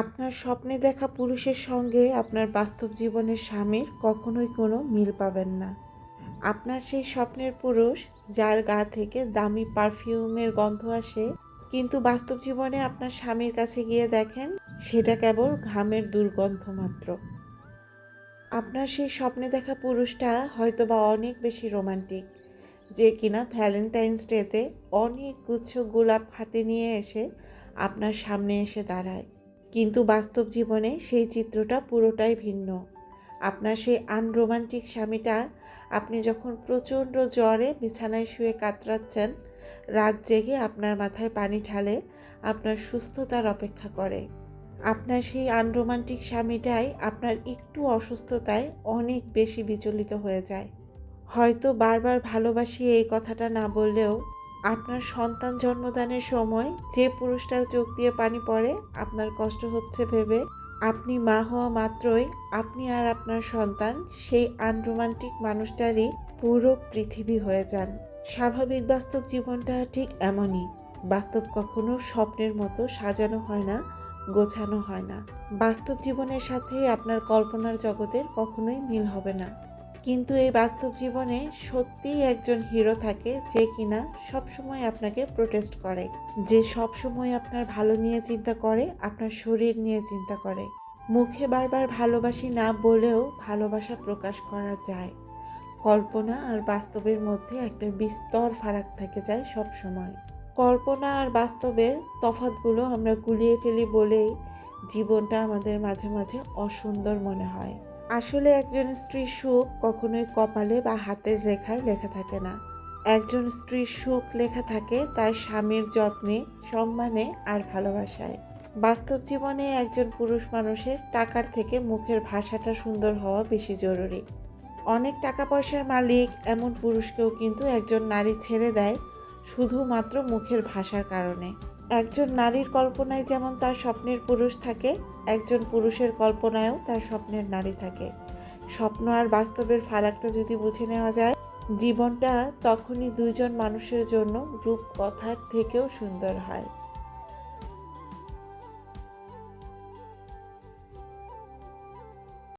আপনার স্বপ্নে দেখা পুরুষের সঙ্গে আপনার বাস্তব জীবনের স্বামীর কখনোই কোনো মিল পাবেন না। আপনার সেই স্বপ্নের পুরুষ, যার গা থেকে দামি পারফিউমের গন্ধ আসে, কিন্তু বাস্তব জীবনে আপনার স্বামীর কাছে গিয়ে দেখেন, সেটা কেবল ঘামের দুর্গন্ধ মাত্র। আপনার সেই স্বপ্নে দেখা পুরুষটা হয়তো বা অনেক বেশি রোমান্টিক, যে কিনা ভ্যালেন্টাইন্স ডেতে অনেক গুচ্ছ গোলাপ হাতে নিয়ে এসে আপনার সামনে এসে দাঁড়ায়। কিন্তু বাস্তব জীবনে সেই চিত্রটা পুরোটাই ভিন্ন। আপনার সেই আনরোমান্টিক স্বামীটা আপনি যখন প্রচণ্ড জ্বরে বিছানায় শুয়ে কাতরাচ্ছেন, রাত জেগে আপনার মাথায় পানি ঢালে আপনার সুস্থতার অপেক্ষা করে। আপনার সেই আনরোমান্টিক স্বামীটাই আপনার একটু অসুস্থতায় অনেক বেশি বিচলিত হয়ে যায়। হয়তো বারবার ভালোবাসি এই কথাটা না বললেও আপনার সন্তান জন্মদানের সময় যে পুরুষটার চোখ দিয়ে পানি পড়ে, আপনার কষ্ট হচ্ছে ভেবে আপনি মা হওয়া মাত্রই আপনি আর আপনার সন্তান সেই আনরোমান্টিক মানুষটারই পুরো পৃথিবী হয়ে যান। স্বাভাবিক বাস্তব জীবনটা ঠিক এমনই। বাস্তব কখনো স্বপ্নের মতো সাজানো হয় না, গোছানো হয় না। বাস্তব জীবনের সাথে আপনার কল্পনার জগতের কখনোই মিল হবে না। কিন্তু এই বাস্তব জীবনে সত্যিই একজন হিরো থাকে যে কিনা সবসময় আপনাকে প্রোটেস্ট করে, যে সবসময় আপনার ভালো নিয়ে চিন্তা করে, আপনার শরীর নিয়ে চিন্তা করে। মুখে বারবার ভালোবাসি না বলেও ভালোবাসা প্রকাশ করা যায়। কল্পনা আর বাস্তবের মধ্যে একটা বিস্তর ফারাক থেকে যায় সব সময়। কল্পনা আর বাস্তবের তফাতগুলো আমরা গুলিয়ে ফেলি বলেই জীবনটা আমাদের মাঝে মাঝে অসুন্দর মনে হয়। আসলে একজন স্ত্রীর সুখ কখনোই কপালে বা হাতের রেখায় লেখা থাকে না। একজন স্ত্রীর সুখ লেখা থাকে তার স্বামীর যত্নে, সম্মানে আর ভালোবাসায়। বাস্তব জীবনে একজন পুরুষ মানুষের টাকার থেকে মুখের ভাষাটা সুন্দর হওয়া বেশি জরুরি। অনেক টাকা পয়সার মালিক এমন পুরুষকেও কিন্তু একজন নারী ছেড়ে দেয় শুধুমাত্র মুখের ভাষার কারণে। একজন নারীর কল্পনায় যেমন তার স্বপ্নের পুরুষ থাকে, একজন পুরুষের কল্পনায়ও তার স্বপ্নের নারী থাকে। স্বপ্ন আর বাস্তবের ফারাকটা যদি বুঝে নেওয়া যায়, জীবনটা তখনই দুইজন মানুষের জন্য রূপকথার থেকেও সুন্দর হয়।